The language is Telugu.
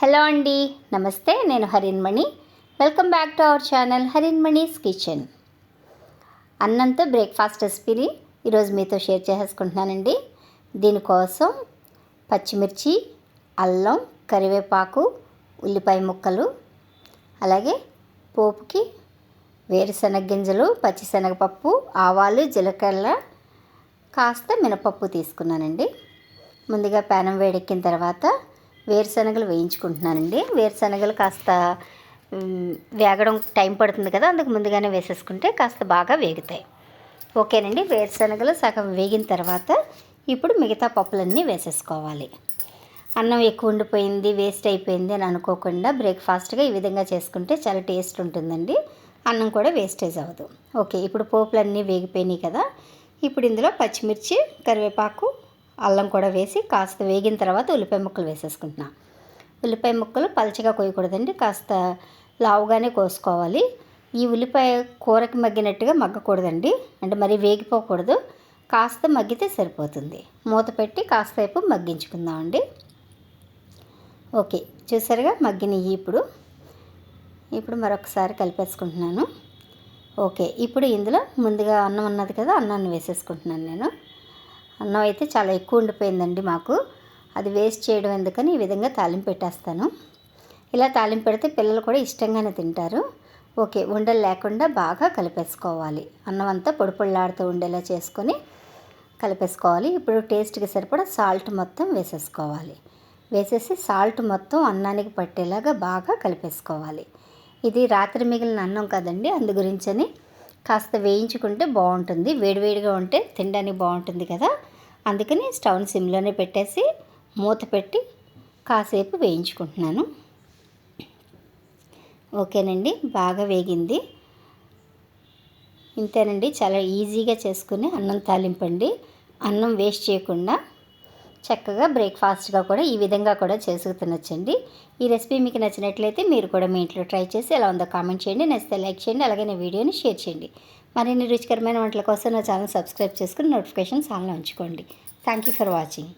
హలో అండి నమస్తే నేను Harinmani welcome back to our channel Harinmani's kitchen అన్నంతో బ్రేక్ఫాస్ట్ రెసిపీని ఈరోజు మీతో షేర్ చేసేసుకుంటున్నానండి. దీనికోసం పచ్చిమిర్చి అల్లం కరివేపాకు ఉల్లిపాయ ముక్కలు అలాగే పోపుకి వేరుశనగ గింజలు పచ్చిశనగపప్పు ఆవాలు జీలకర్ర కాస్త మినపప్పు తీసుకున్నానండి. ముందుగా పేనం వేడెక్కిన తర్వాత వేరుశనగలు వేయించుకుంటున్నానండి. వేరుశనగలు కాస్త వేగడం టైం పడుతుంది కదా అందుకు ముందుగానే వేసేసుకుంటే కాస్త బాగా వేగుతాయి. ఓకేనండి వేరుశనగలు సగం వేగిన తర్వాత ఇప్పుడు మిగతా పప్పులన్నీ వేసేసుకోవాలి. అన్నం ఎక్కువ ఉండిపోయింది వేస్ట్ అయిపోయింది అని అనుకోకుండా బ్రేక్ఫాస్ట్గా ఈ విధంగా చేసుకుంటే చాలా టేస్ట్ ఉంటుందండి. అన్నం కూడా వేస్టేజ్ అవ్వదు. ఓకే ఇప్పుడు పోపులన్నీ వేగిపోయినాయి కదా ఇప్పుడు ఇందులో పచ్చిమిర్చి కరివేపాకు అల్లం కూడా వేసి కాస్త వేగిన తర్వాత ఉల్లిపాయ ముక్కలు వేసేసుకుంటున్నా. ఉల్లిపాయ ముక్కలు పలచగా కోయకూడదండి కాస్త లావుగానే కోసుకోవాలి. ఈ ఉల్లిపాయ కూరకి మగ్గినట్టుగా మగ్గకూడదండి అంటే మరి వేగిపోకూడదు. కాస్త మగ్గితే సరిపోతుంది. మూత పెట్టి కాస్తసేపు మగ్గించుకుందామండి. ఓకే చూసారుగా మగ్గినవి ఇప్పుడు. ఇప్పుడు మరొకసారి కలిపేసుకుంటున్నాను. ఓకే ఇప్పుడు ఇందులో ముందుగా అన్నం ఉన్నది కదా అన్నాన్ని వేసేసుకుంటున్నాను నేను. అన్నం అయితే చాలా ఎక్కువ ఉండిపోయిందండి మాకు. అది వేస్ట్ చేయడం ఎందుకని ఈ విధంగా తాలింపు పెట్టేస్తాను. ఇలా తాలింపు పెడితే పిల్లలు కూడా ఇష్టంగానే తింటారు. ఓకే ఉండలు లేకుండా బాగా కలిపేసుకోవాలి. అన్నం అంతా పొడి పొడిలాడుతూ ఉండేలా చేసుకొని కలిపేసుకోవాలి. ఇప్పుడు టేస్ట్కి సరిపడా సాల్ట్ మొత్తం వేసేసుకోవాలి. వేసేసి సాల్ట్ మొత్తం అన్నానికి పట్టేలాగా బాగా కలిపేసుకోవాలి. ఇది రాత్రి మిగిలిన అన్నం కదండి అందు గురించని కాస్త వేయించుకుంటే బాగుంటుంది. వేడివేడిగా ఉంటే తినడానికి బాగుంటుంది కదా. అందుకని స్టవ్ని సిమ్లోనే పెట్టేసి మూత పెట్టి కాసేపు వేయించుకుంటున్నాను. ఓకేనండి బాగా వేగింది. ఇంతేనండి చాలా ఈజీగా చేసుకుని అన్నం తాలింపండి అన్నం వేస్ట్ చేయకుండా చక్కగా బ్రేక్ఫాస్ట్గా కూడా ఈ విధంగా కూడా చేసుకు తినొచ్చండి. ఈ రెసిపీ మీకు నచ్చినట్లయితే మీరు కూడా మీ ఇంట్లో ట్రై చేసి ఎలా ఉందో కామెంట్ చేయండి. నచ్చితే లైక్ చేయండి అలాగే నా వీడియోని షేర్ చేయండి. మరిన్ని రుచికరమైన వంటల కోసం నా ఛానల్ సబ్స్క్రైబ్ చేసుకుని నోటిఫికేషన్స్ ఆన్లో ఉంచుకోండి. Thank you for watching